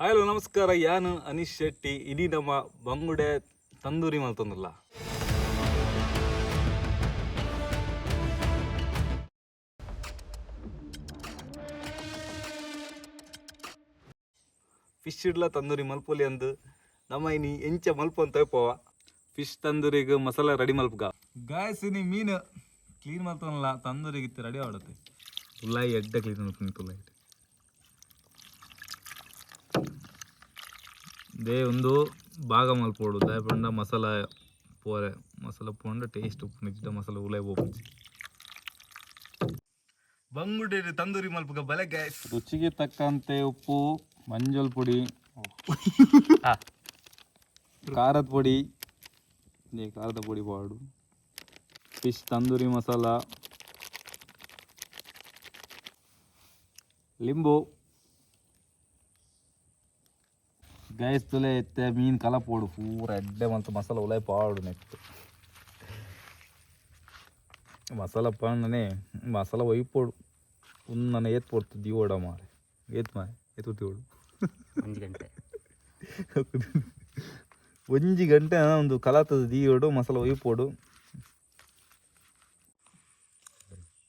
Hello ನಮಸ್ಕಾರ. ಯಾನು ಅನೀಶ್ ಶೆಟ್ಟಿ. ಇಡೀ ನಮ್ಮ ಬಂಗುಡೆ ತಂದೂರಿ ಮಲ್ತೊಂದಿಲ್ಲ ಫಿಶ್ ಇಡ್ಲ ತಂದೂರಿ ಮಲ್ಪೊಲಿ ಅಂದು. ನಮ್ಮ ಇನಿ ಎಂಚ ಮಲ್ಪ ಅಂತ ಪೋವ ಫಿಶ್ ತಂದೂರಿಗ ಮಸಾಲ ರೆಡಿ ಮಲ್ಪಗ. ಗಾಯ್ಸ್ ಮೀನು ಕ್ಲೀನ್ ಮಲ್ತೊಂದಿಲ್ಲ ತಂದೂರಿಗೆ ರೆಡಿ ಆಡತ್ತೆ ಉಲ್ಲಾಯಿ ಎಡ್ಡೆ ಕ್ಲೀನ್ ಉಲ್ಲಾಯಿ ದೇ ಒಂದು ಭಾಗ ಮಲ್ಪೋಡು ದಯಪಂಡ ಮಸಾಲ ಪೋರೆ ಮಸಾಲ ಪೋಂಡ ಟೇಸ್ಟ್ ಉಪ್ಪು ನಿಜ್ಜ ಮಸಾಲ ಉಲೆ ಹೋಗ್ತಿ ಬಂಗುಡಿ ತಂದೂರಿ ಮಲ್ಪಗ ಬಲೆ ಗ್ಯಾಸ್ ರುಚಿಗೆ ತಕ್ಕಂತೆ ಉಪ್ಪು ಮಂಜಲ್ ಪುಡಿ. ಖಾರದ ಪುಡಿ. ಇದೇ ಖಾರದ ಪುಡಿ ಪಾಡು. ಫಿಶ್ ತಂದೂರಿ ಮಸಾಲ. ಲಿಂಬು. ಗೈಸ್ ತುಲೆ ಎತ್ತೆ ಮೀನು ಕಲ ಪೋಡು ಪೂರ ಎಡ್ಡೆ ಮತ್ತು ಮಸಾಲ ಉಲಾಯ್ ಪಾಡು ನೆಕ್ಸ್ಟ್ ಮಸಾಲ ಪಾಂಡನೆ ಮಸಾಲ ಒಯ್ಪೋಡು ಉನ್ನನೆ ಏತ್ ಪೋಡ್ತು ದಿವೋಡ ಮಾರೆ ಏತ್ ಮಾರೆ ಏತ್ ತಿವೋಡು ಒಂದು ಗಂಟೆ ಒಂಜಿ ಗಂಟೆ ಒಂದು ಕಲಾತದ ದೀಯೋಡು ಮಸಾಲ ಒಯ್ಪೋಡು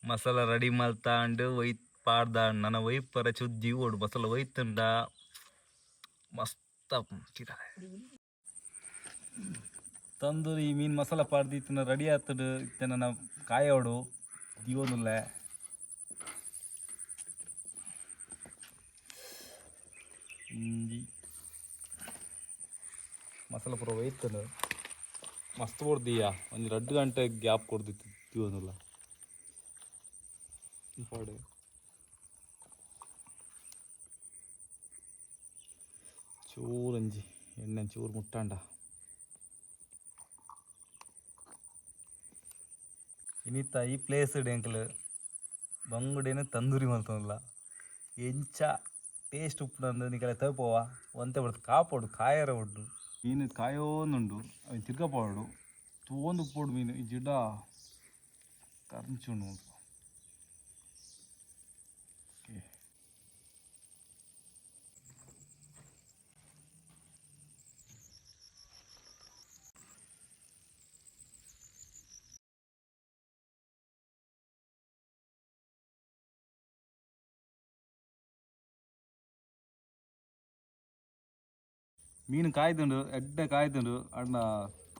ಮಸಾಲ ರೆಡಿ ಮಲ್ತಾಂಡು ಒಯ್ತ್ ಪಾಡ್ದ ನನ್ನ ಒಯ್ಪರ ಚುದ್ದಿ ಓಡು ಮಸಾಲ ಒಯ್ತಂಡ ಮಸ್ತ್ ಚಿತಾರೆ ಈ ಮೀನ್ ಮಸಾಲ ಪಾಡ್ದು ಇತ್ತನ ರೆಡಿ ಆತಡು ಇತ್ತ ನನ್ನ ಕಾಯೋಡು ದಿಯೋನುಲ್ಲ ಇಂಜಿ ಮಸಾಲ ಪೂರ ಒಯ್ತನು. ಮಸ್ತ್ ಕೊಡ್ದೀಯ, ಒಂದು ಎರಡು ಗಂಟೆ ಗ್ಯಾಪ್ ಕೊಡ್ದಿತ್ತು ದಿಯೋನುಲ್ಲ ಚೂರಂಜಿ ಎಣ್ಣೆ ಚೂರು ಮುಟ್ಟಾಂಡ ಇನ್ನಿತ್ತ ಈ ಪ್ಲೇಸ್ ಎಂಕಲ್ ಬಂಗುಡೇನೆ ತಂದೂರಿ ಮಲ್ತಲ್ಲ ಎಂಚ ಟೇಸ್ಟ್ ಉಪ್ಪು ನಿಕಲ ತಪ್ಪೋವ ಒಂತೆ ಬಿಡ್ತು ಕಾಪೋಡು ಕಾಯರ ಮೀನ್ ಮೀನು ಕಾಯೋನುಂಡು ಅವು ತಿರ್ಗಪಾಡು ತೋಂದು ಉಪ್ಪೋಡು ಮೀನು ಈ ಜಿಡ್ಡ ಕರ್ಚುಂಡು ಮೀನು ಕಾಯ್ದುಂಡು ಎಡ್ಡೆ ಕಾಯ್ದುಂಡು ಅಣ್ಣ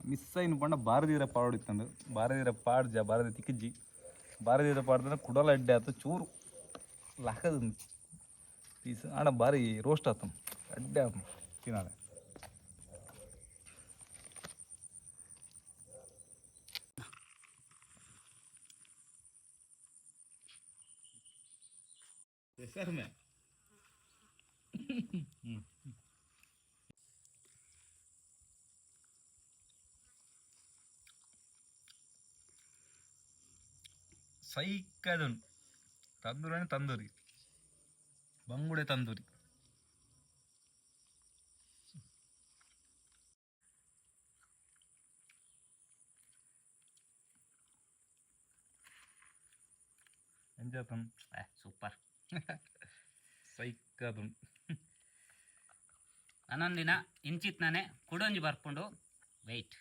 ಮಿಸ್ ಆಯ್ನ ಪಂಡ ಬಾರದಿರ ಪಾಡಿತ್ತಂಡು ಬಾರದಿರ ಪಾಡ್ಜ ಬಾರದಿ ತಿಕ್ಕಜ್ಜಿ ಬಾರದಿರ ಪಾಡ್ದ್ರೆ ಕುಡಲ ಎಡ್ಡೆ ಆತು ಚೂರು ಲಕ್ಕದ ಪೀಸ್ ಅಣ್ಣ ಬಾರಿ ರೋಸ್ಟ್ ಆತು ಎಡ್ಡೆ ಆತು ತಿನ್ನಾಳೆ ಸರ್ ಮೇ ಸೈಕದುಂಡು ತಂದೂರಿ ತಂದೂರಿ. ಬಂಗುಡೆ ತಂದೂರಿ. ಸೂಪರ್ ಸೈಕದುಂಡು ಅನ್ನೊಂದಿನ ಇಂಚಿತ್ ನಾನೇ ಕುಡೊಂಜಿ ಬರ್ಕೊಂಡು ವೆಯ್ಟ್